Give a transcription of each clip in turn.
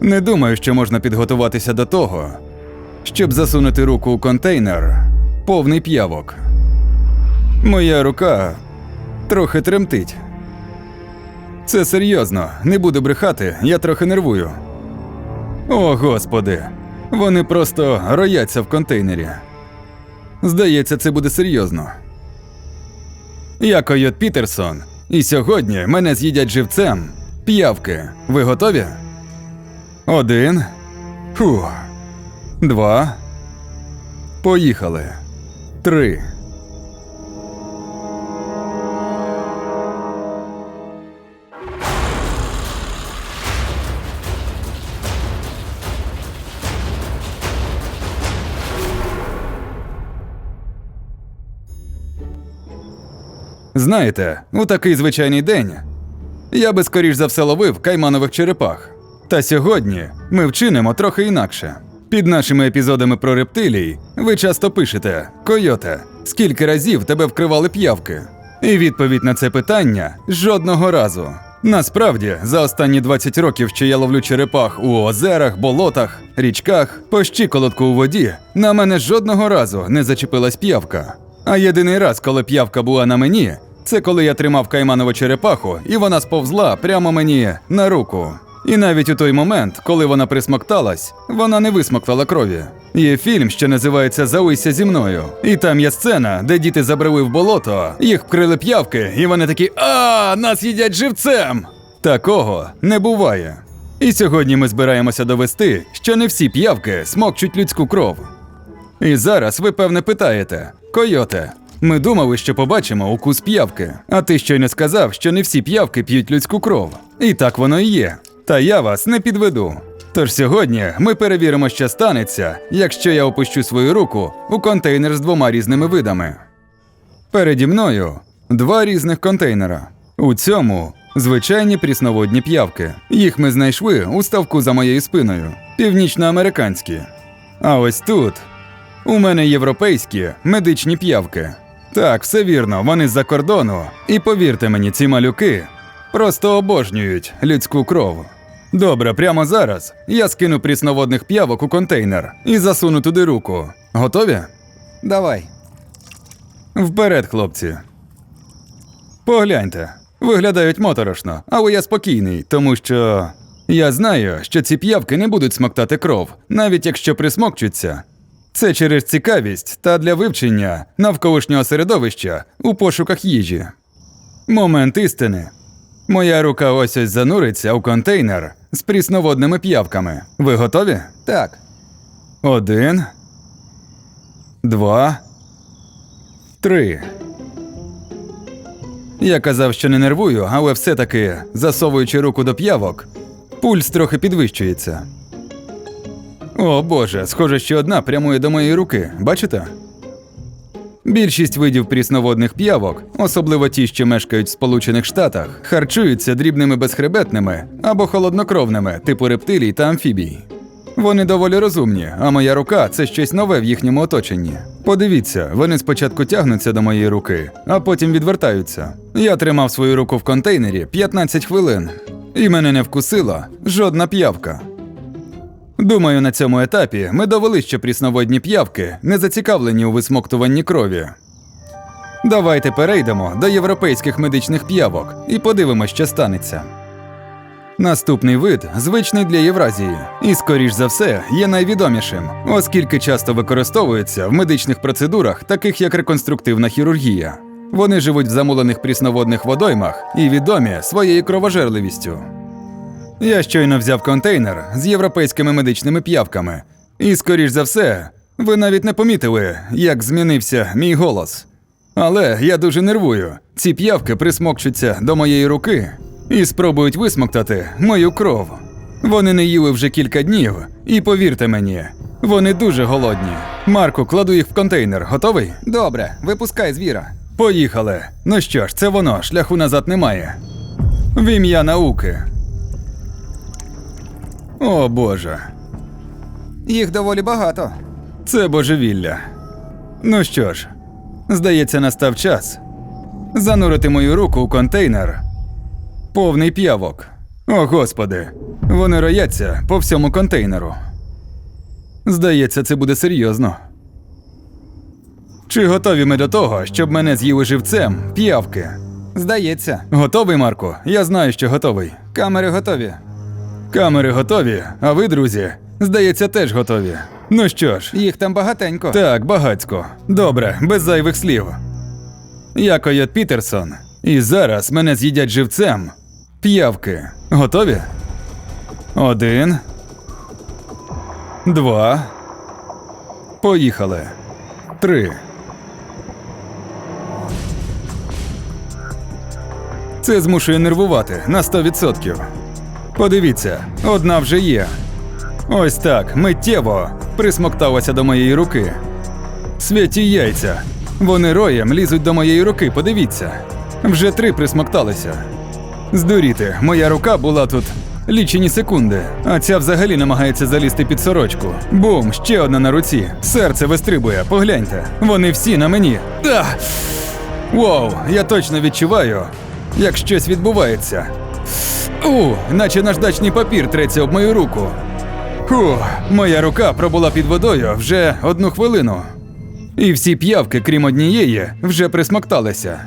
Не думаю, що можна підготуватися до того, щоб засунути руку у контейнер повний п'явок. Моя рука трохи тремтить. Це серйозно, не буду брехати, я трохи нервую. О, господи, вони просто рояться в контейнері. Здається, це буде серйозно. Я Койот Пітерсон, і сьогодні мене з'їдять живцем п'явки. Ви готові? Один. Фух. Два. Поїхали. Три. Знаєте, у такий звичайний день я би скоріш за все ловив кайманових черепах. Та сьогодні ми вчинимо трохи інакше. Під нашими епізодами про рептилій ви часто пишете Койоте, скільки разів тебе вкривали п'явки? І відповідь на це питання жодного разу. Насправді, за останні 20 років, що я ловлю черепах у озерах, болотах, річках, по щиколотку у воді, на мене жодного разу не зачепилась п'явка. А єдиний раз, коли п'явка була на мені, це коли я тримав кайманову черепаху, і вона сповзла прямо мені на руку. І навіть у той момент, коли вона присмокталась, вона не висмоктала крові. Є фільм, що називається Зауйся зі мною. І там є сцена, де діти забрели в болото, їх вкрили п'явки, і вони такі А, нас їдять живцем! Такого не буває. І сьогодні ми збираємося довести, що не всі п'явки смокчуть людську кров. І зараз ви певне питаєте: Койоте, ми думали, що побачимо укус п'явки, а ти щойно сказав, що не всі п'явки п'ють людську кров. І так воно і є. Та я вас не підведу. Тож сьогодні ми перевіримо, що станеться, якщо я опущу свою руку у контейнер з двома різними видами. Переді мною два різних контейнера. У цьому звичайні прісноводні п'явки. Їх ми знайшли у ставку за моєю спиною, північноамериканські. А ось тут у мене європейські медичні п'явки. Так, все вірно, вони з-за кордону. І повірте мені, ці малюки просто обожнюють людську кров. Добре, прямо зараз я скину прісноводних п'явок у контейнер і засуну туди руку. Готові? Давай. Вперед, хлопці. Погляньте, виглядають моторошно, але я спокійний, тому що я знаю, що ці п'явки не будуть смоктати кров, навіть якщо присмокчуться. Це через цікавість та для вивчення навколишнього середовища у пошуках їжі. Момент істини. Моя рука ось ось зануриться у контейнер з прісноводними п'явками. Ви готові? Так. Один. Два. Три. Я казав, що не нервую, але все-таки, засовуючи руку до п'явок, пульс трохи підвищується. О боже, схоже, що одна прямує до моєї руки, бачите? Більшість видів прісноводних п'явок, особливо ті, що мешкають в Сполучених Штатах, харчуються дрібними безхребетними або холоднокровними, типу рептилій та амфібій. Вони доволі розумні, а моя рука це щось нове в їхньому оточенні. Подивіться, вони спочатку тягнуться до моєї руки, а потім відвертаються. Я тримав свою руку в контейнері 15 хвилин, і мене не вкусила жодна п'явка. Думаю, на цьому етапі ми довели, що прісноводні п'явки не зацікавлені у висмоктуванні крові. Давайте перейдемо до європейських медичних п'явок і подивимося, що станеться. Наступний вид звичний для Євразії, і, скоріш за все, є найвідомішим, оскільки часто використовується в медичних процедурах, таких як реконструктивна хірургія. Вони живуть в замулених прісноводних водоймах і відомі своєю кровожерливістю. Я щойно взяв контейнер з європейськими медичними п'явками, і, скоріш за все, ви навіть не помітили, як змінився мій голос. Але я дуже нервую. Ці п'явки присмокчуться до моєї руки і спробують висмоктати мою кров. Вони не їли вже кілька днів, і повірте мені, вони дуже голодні. Марку, кладу їх в контейнер. Готовий? Добре, випускай звіра. Поїхали. Ну що ж, це воно, шляху назад немає. В ім'я науки. О Боже, Їх доволі багато. це божевілля. Ну що ж, здається, настав час занурити мою руку у контейнер повний п'явок. О, господи, вони рояться по всьому контейнеру. Здається, це буде серйозно. Чи готові ми до того, щоб мене з'їли живцем п'явки? Здається. Готовий, Марко? Я знаю, що готовий. Камери готові. Камери готові, а ви, друзі, здається, теж готові. Ну що ж, Їх там багатенько. так, багацько. Добре, без зайвих слів. Я Койот Пітерсон, і зараз мене з'їдять живцем. П'явки. Готові? Один. Два. Поїхали. Три. Це змушує нервувати на 100%. Подивіться, одна вже є. Ось так, миттєво присмокталася до моєї руки. Святі яйця. Вони роєм лізуть до моєї руки, подивіться. Вже три присмокталися. Здуріти, моя рука була тут лічені секунди, а ця взагалі намагається залізти під сорочку. Бум, ще одна на руці. Серце вистрибує, погляньте. Вони всі на мені. А! Вау, я точно відчуваю, як щось відбувається. У, наче наждачний папір треться об мою руку. Фу, моя рука пробула під водою вже одну хвилину. І всі п'явки, крім однієї, вже присмокталися.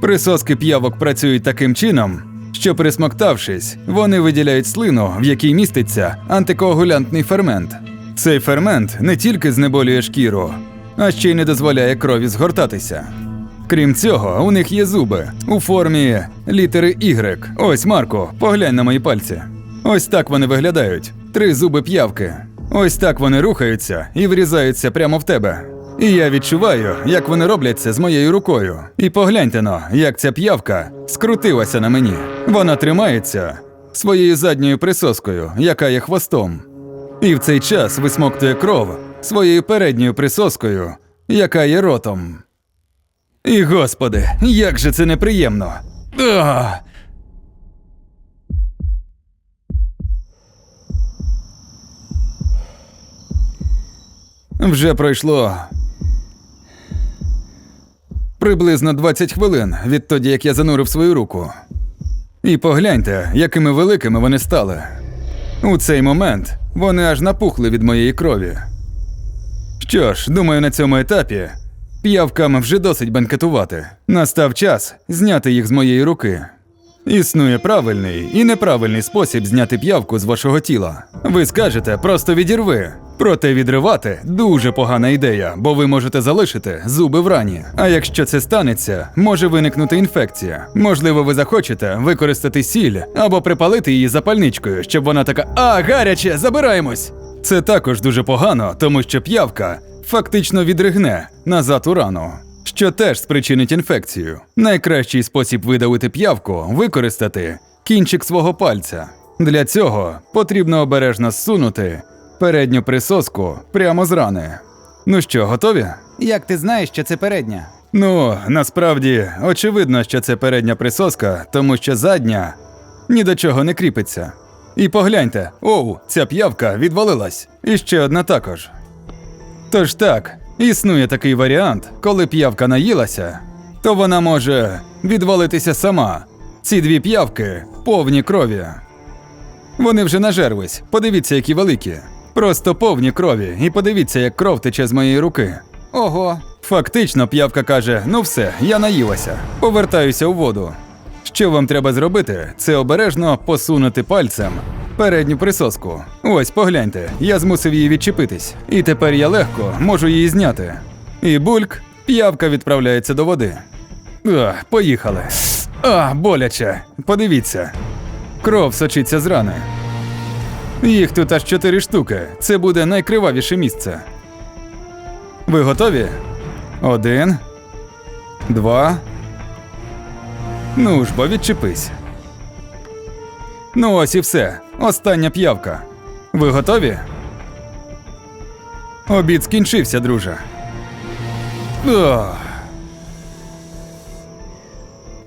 Присоски п'явок працюють таким чином, що присмоктавшись, вони виділяють слину, в якій міститься антикоагулянтний фермент. Цей фермент не тільки знеболює шкіру, а ще й не дозволяє крові згортатися. Крім цього, у них є зуби у формі літери Y. Ось, Марко, поглянь на мої пальці. Ось так вони виглядають. Три зуби п'явки. Ось так вони рухаються і врізаються прямо в тебе. І я відчуваю, як вони роблять це з моєю рукою. І погляньте но, як ця п'явка скрутилася на мені. Вона тримається своєю задньою присоскою, яка є хвостом. І в цей час висмоктує кров своєю передньою присоскою, яка є ротом. І господи, як же це неприємно. Ах! Вже пройшло приблизно 20 хвилин відтоді, як я занурив свою руку. І погляньте, якими великими вони стали. У цей момент вони аж напухли від моєї крові. Що ж, думаю, на цьому етапі п'явкам вже досить бенкетувати. Настав час зняти їх з моєї руки. Існує правильний і неправильний спосіб зняти п'явку з вашого тіла. Ви скажете, просто відірви. Проте відривати дуже погана ідея, бо ви можете залишити зуби в рані. А якщо це станеться, може виникнути інфекція. Можливо, ви захочете використати сіль або припалити її запальничкою, щоб вона така А, гаряче, забираємось! Це також дуже погано, тому що п'явка фактично відригне назад у рану, що теж спричинить інфекцію. Найкращий спосіб видавити п'явку використати кінчик свого пальця. Для цього потрібно обережно зсунути передню присоску прямо з рани. Ну що, готові? Як ти знаєш, що це передня? Ну, насправді, очевидно, що це передня присоска, тому що задня ні до чого не кріпиться. І погляньте, оу, ця п'явка відвалилась. І ще одна також. Тож так, існує такий варіант, коли п'явка наїлася, то вона може відвалитися сама. Ці дві п'явки повні крові. Вони вже нажерлись, подивіться, які великі. Просто повні крові, і подивіться, як кров тече з моєї руки. Ого. Фактично, п'явка каже: ну все, я наїлася, повертаюся у воду. Що вам треба зробити, це обережно посунути пальцем передню присоску. Ось погляньте, я змусив її відчепитись, і тепер я легко можу її зняти. І бульк, п'явка відправляється до води. А, поїхали. А, боляче. Подивіться. Кров сочиться з рани. Їх тут аж чотири штуки. Це буде найкривавіше місце. Ви готові? Один. Два. Ну ж, бо відчепись. Ну ось і все. Остання п'явка. Ви готові? Обід скінчився, друже. Ох.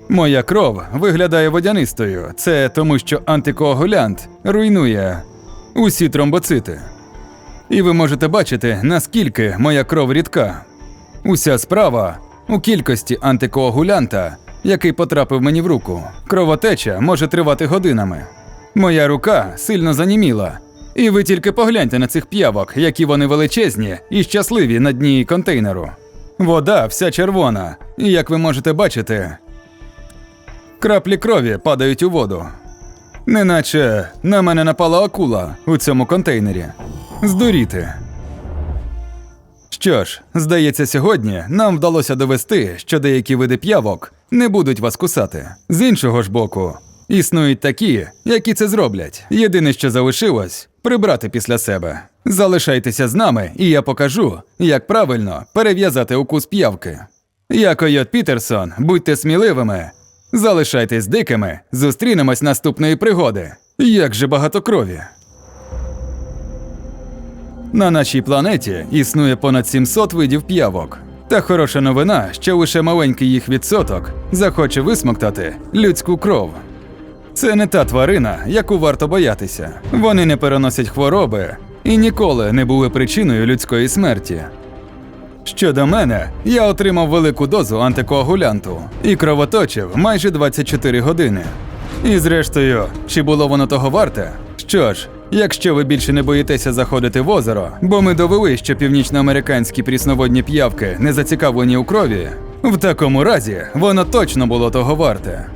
Моя кров виглядає водянистою. Це тому, що антикоагулянт руйнує усі тромбоцити. І ви можете бачити, наскільки моя кров рідка. Уся справа у кількості антикоагулянта, який потрапив мені в руку. Кровотеча може тривати годинами. Моя рука сильно заніміла. І ви тільки погляньте на цих п'явок, які вони величезні і щасливі на дні контейнеру. Вода вся червона, і як ви можете бачити, краплі крові падають у воду. Неначе на мене напала акула у цьому контейнері. Здуріти. Що ж, здається, сьогодні нам вдалося довести, що деякі види п'явок не будуть вас кусати. З іншого ж боку, існують такі, які це зроблять. Єдине, що залишилось прибрати після себе. Залишайтеся з нами, і я покажу, як правильно перев'язати укус п'явки. Я Койот Пітерсон, будьте сміливими. Залишайтесь дикими, зустрінемось наступної пригоди. Як же багато крові. На нашій планеті існує понад 700 видів п'явок. Та хороша новина, що лише маленький їх відсоток захоче висмоктати людську кров. Це не та тварина, яку варто боятися. Вони не переносять хвороби і ніколи не були причиною людської смерті. Щодо мене, я отримав велику дозу антикоагулянту і кровоточив майже 24 години. І зрештою, чи було воно того варте? Що ж, якщо ви більше не боїтеся заходити в озеро, бо ми довели, що північноамериканські прісноводні п'явки не зацікавлені у крові, в такому разі воно точно було того варте.